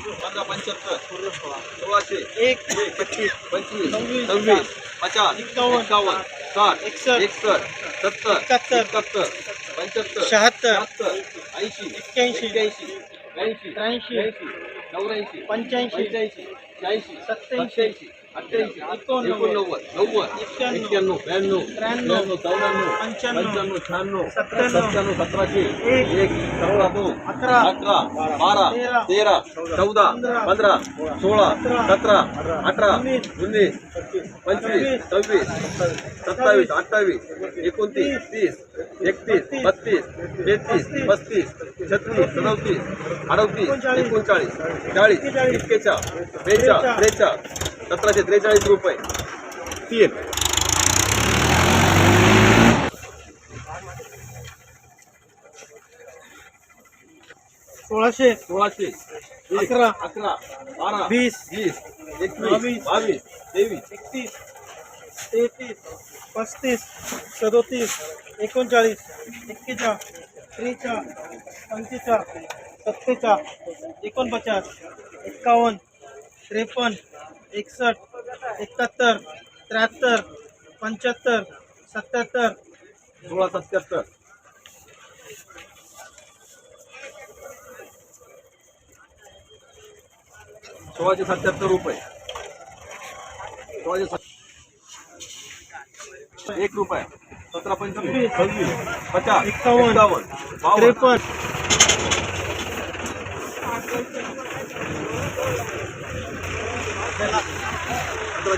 पंधरा पंच्याहत्तर सोळाशे एक पंचवीस सव्वीस, पचास एक्कावन्न साठ एकसष्ट, एकसष्ट सत्तर एकाहत्तर, पंच्याहत्तर शहात्तर, ऐंशी एक्क्याऐंशी, एक्क्याऐंशी ब्याऐंशी त्र्याऐंशी, ब्याऐंशी चौऱ्याऐंशी पंच्याऐंशी, पंच्याऐंशी शहाऐंशी सत्त्याऐंशी, अठ्ठ्याऐंशी एकोणनव्वद, नव्वद एक्क्याण्णव, ब्याण्णव त्र्याण्णव, चौऱ्याण्णव पंच्याण्णव, शहाण्णव सत्त्याण्णव, सतराशे एक, सतरा दोन अकरा, अकरा बारा तेरा, चौदा पंधरा, सोळा सतरा, अठरा उन्नीस पंचवीस सव्वीस सत्तावीस अठ्ठावीस एकोणतीस तीस एकतीस बत्तीस तेहतीस पस्तीस छत्तीस सदतीस अडतीस एकोणचाळीस चाळीस एक्केचाळीस बेचाळीस त्रेचाळीस सतराशे त्रेचाळीस रुपये. तीन. सोळाशे. सोळाशे. अकरा, अकरा बारा वीस, वीस एकवीस बावीस, बावीस तेवीस एकतीस तेहतीस पस्तीस सदोतीस एकोणचाळीस एक्केचाळीस त्रेचाळीस पंचेचाळीस सत्तेचाळीस एकोणपचास एक्कावन्न त्रेपन्न एकसष्ट एकाहत्तर त्र्याहत्तर पंच्याहत्तर सत्याहत्तर. सोळा सत्याहत्तर. सोळाशे सत्याहत्तर रुपये. सोळाशे एक रुपया. सतरा पंचवीस पचास. एक्कावन्न बावन्न. त्रेपन्न.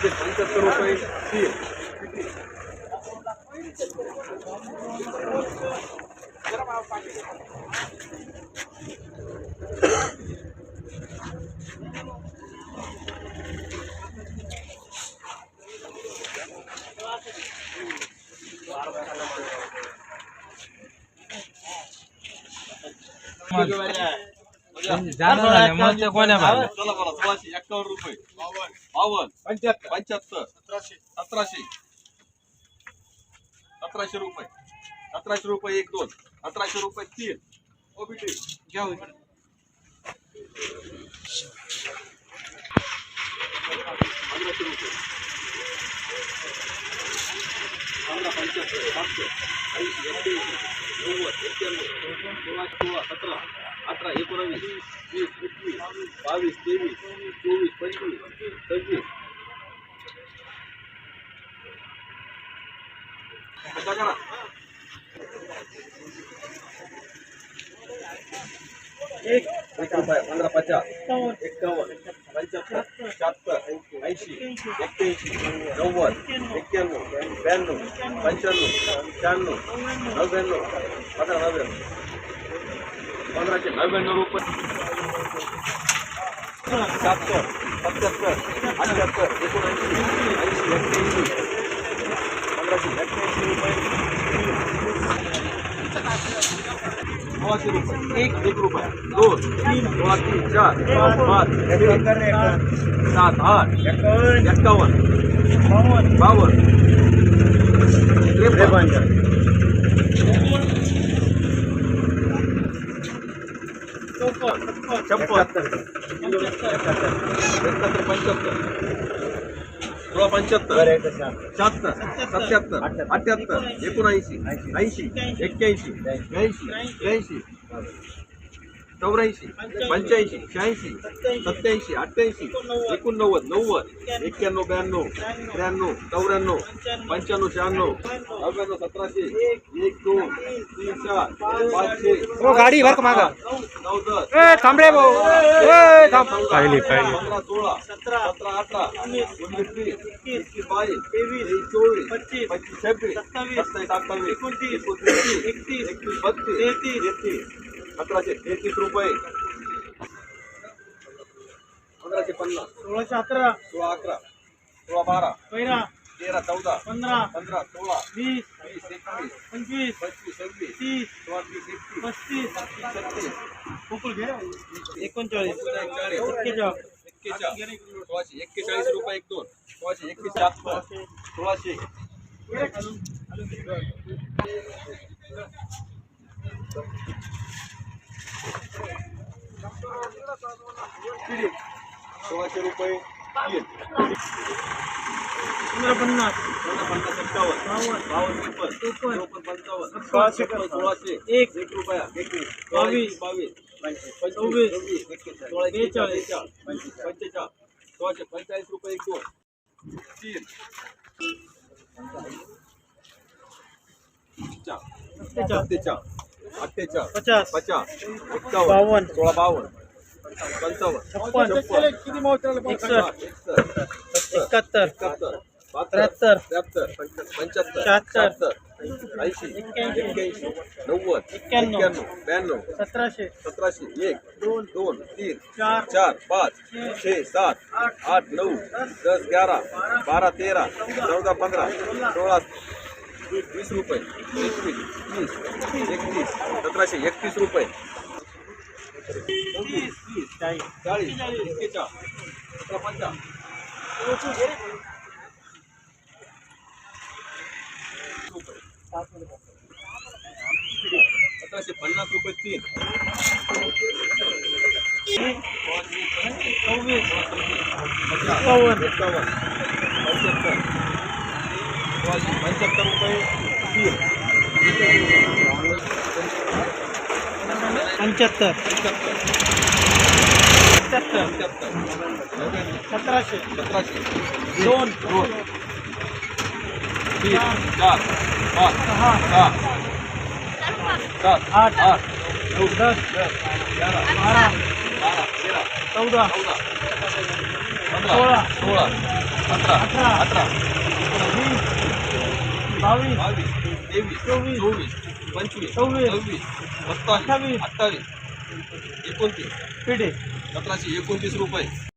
सतराशे पंच्याहत्तर रुपये फी जाणार कोण्या एक्कावन्न रुपये. बावन्न पंच्याहत्तर पंच्याहत्तर सतराशे सतराशे रुपये सतराशे रुपये एक दोन सतराशे रुपये तीन ओबीटी घ्या हो इकडे. पंधराशे रुपये पंधरा पंच्याहत्तर सातशे ऐंशी एक्क्याऐंशी नव्वद एक्क्याण्णव सोळाशे सोळा सतरा अठरा एकोणावीस वीस एकवीस बावीस तेवीस चोवीस पंचवीस सव्वीस कसा करा एक एक रुपया पंधरा पचास एक्कावन्न एक्कावन्न पंच्याहत्तर शहात्तर ऐंशी एक्क्याऐंशी नव्वद एक्क्याण्णव ब्याण्णव पंच्याण्णव शहाण्णव नव्याण्णव पंधरा नव्याण्णव पंधराशे नव्याण्णव रुपये. शहात्तर सत्याहत्तर अठ्याहत्तर एकोणऐंशी ऐंशी एक्क्याऐंशी पंधराशे एक्क्याऐंशी रुपये सोळाशे रुपये. एक एक रुपया दोन तीन सोळा तीन चार पाच सहा सात आठ एक्कावन्न बावन्न त्रेपन्न चौपन्न छप्पन एकाहत्तर पंच्याहत्तर. सोळा पंच्याहत्तर. शहात्तर सत्याहत्तर अठ्याहत्तर. एकोणऐंशी ऐंशी. एक्क्याऐंशी ब्याऐंशी ब्याऐंशी चौऱ्याऐंशी पंच्याऐंशी शहाऐंशी सत्याऐंशी. अठ्ठ्याऐंशी एकोणनव्वद. नव्वद एक्क्याण्णव. ब्याण्णव त्र्याण्णव. चौऱ्याण्णव पंच्याण्णव. शहाण्णव नव्याण्णव सतराशे एक दोन तीन चार पाचशे. गाडी मागं? थांब रे भाऊ. ए थांब. पाहिली सतराशे तेहतीस रुपये. पंधराशे पन्नास सोळाशे अकरा सोळा अकरा सोळा बारा पैरा तेरा चौदा पंधरा पंधरा सोळा वीस वीस एकवीस पंचवीस पंचवीस सव्वीस तीस सोळा तीस एकतीस पस्तीस तीस छत्तीस. गोकुळ घे. एकोणचाळीस एकेचाळीस एक्केचाळीस. एक्केचाळीस सोळाशे एक्केचाळीस रुपये एक दोन सोळाशे एकवीस शहात्तर सोळाशे. सोळाशे रुपये. पंधरा पन्नास. पन्नास एक्कावन्न बावन्न बावन्न त्रेपन्न चोपन्न चोपन्न पंचावन्न सोळाशे एक. एक रुपया. एकवीस बावीस. बावीस. एक्केचाळीस सोळाशे बेचाळीस. पंचेचाळीस. सोळाशे पंचेचाळीस रुपये एक दोन. तीन. चार. सत्तेचाळ अठ्ठेचाळ पचास. पचास. एक्कावन्न बावन्न. सोळा बावन्न. छप्पन एकाहत्तर. त्र्याहत्तर. त्र्याहत्तर. पंच- पंच्याहत्तर. शहात्तर. ऐंशी. एक्क्याऐंशी. नव्वद. एक्क्याण्णव. ब्याण्णव. सतराशे. सतराशे. एक. दोन. दोन. तीन. चार. चार. पाच. छे. सात. आठ. नऊ. दस. ग्यारह बारा. तेरा. चौदा. पंधरा. सोळा. वीस रुपये. एकवीस. तीस. एकतीस. सतराशे एकतीस रुपये. वीस वीस चाळीस चाळीस एक्केचाळीस सतरा पंचा सतराशे पन्नास रुपये तीन सव्वीस एकावन्न एकावन्न पंच्याहत्तर सोळाशे पंच्याहत्तर रुपये तीन पंच्याहत्तर. सतराशे. सतराशे. दोन. दोन. तीन. चार. पाच. सहा. सहा. सात. आठ. आठ. नऊ दस. दस. ग्यारा. बारा. बारा. तेरा. चौदा. चौदा. सोळा. पंधरा सोळा. अठरा. अठरा. अठरा. वीस. बावीस. बावीस. तेवीस. चोवीस. चोवीस. पंचवीस सव्वीस. सव्वीस सत्तावीस अठ्ठावीस. अठ्ठावीस एकोणतीस पिढे सतराशे एकोणतीस रुपये